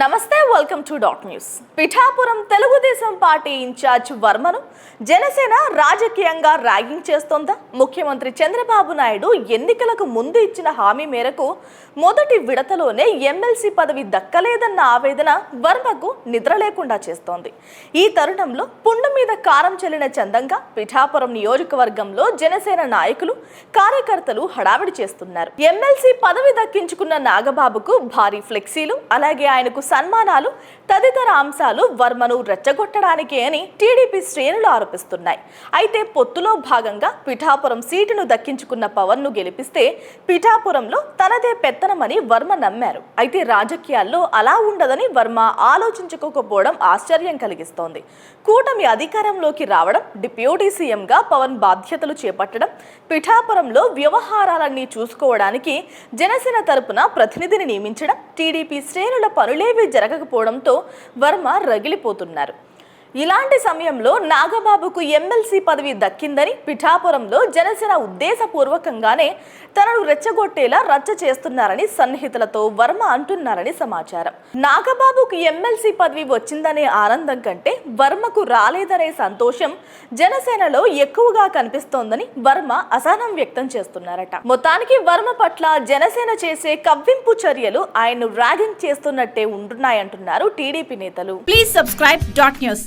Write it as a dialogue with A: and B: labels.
A: నమస్తే welcome to dot news Pithapuram Telugu Desam party incharge వర్మను Janasena రాజకీయంగా ragging చేస్తోందా? ముఖ్యమంత్రి చంద్రబాబు నాయుడు ఎన్నికలకు ముందు ఇచ్చిన హామీ మేరకు మొదటి విడతలోనే ఎమ్మెల్సీ పదవి దక్కలేదన్న ఆవేదన వర్మకు నిద్ర లేకుండా చేస్తోంది. ఈ తరుణంలో పుండు మీద కారం చెల్లిన చందంగా పిఠాపురం నియోజకవర్గంలో జనసేన నాయకులు కార్యకర్తలు హడావిడి చేస్తున్నారు. ఎమ్మెల్సీ పదవి దక్కించుకున్న నాగబాబుకు భారీ ఫ్లెక్సీలు అలాగే ఆయనకు సన్మానాలు తదితర అంశాలు వర్మను రెచ్చగొట్టడానికే అని టీడీపీ శ్రేణులు ఆరోపిస్తున్నాయి. అయితే పొత్తులో భాగంగా పిఠాపురం సీటును దక్కించుకున్న పవన్ను గెలిపిస్తే పిఠాపురంలో తనదే పెత్తనమని వర్మ నమ్మారు. అయితే రాజకీయాల్లో అలా ఉండదని వర్మ ఆలోచించుకోకపోవడం ఆశ్చర్యం కలిగిస్తోంది. కూటమి అధికారంలోకి రావడం డిప్యూటీ సీఎంగా పవన్ బాధ్యతలు చేపట్టడం పిఠాపురంలో వ్యవహారాలన్నీ చూసుకోవడానికి జనసేన తరపున ప్రతినిధిని నియమించడం టీడీపీ శ్రేణుల పనులే పనులేవీ జరగకపోవడంతో వర్మ రగిలిపోతున్నారు. ఇలాంటి సమయంలో నాగబాబుకు ఎమ్మెల్సీ పదవి దక్కిందని పిఠాపురంలో జనసేన ఉద్దేశపూర్వకంగానే తనను రెచ్చగొట్టేలా రచ్చ చేస్తున్నారని సన్నిహితులతో వర్మ అంటున్నారని సమాచారం. నాగబాబుకు ఎమ్మెల్సీ పదవి వచ్చిందనే ఆనందం కంటే వర్మకు రాలేదనే సంతోషం జనసేనలో ఎక్కువగా కనిపిస్తోందని వర్మ అసహనం వ్యక్తం చేస్తున్నారట. మొత్తానికి వర్మ పట్ల జనసేన చేసే కవ్వింపు చర్యలు ఆయన ర్యాగింగ్ చేస్తున్నట్టే ఉంటున్నాయంటున్నారు టీడీపీ నేతలు.
B: Please subscribe dot news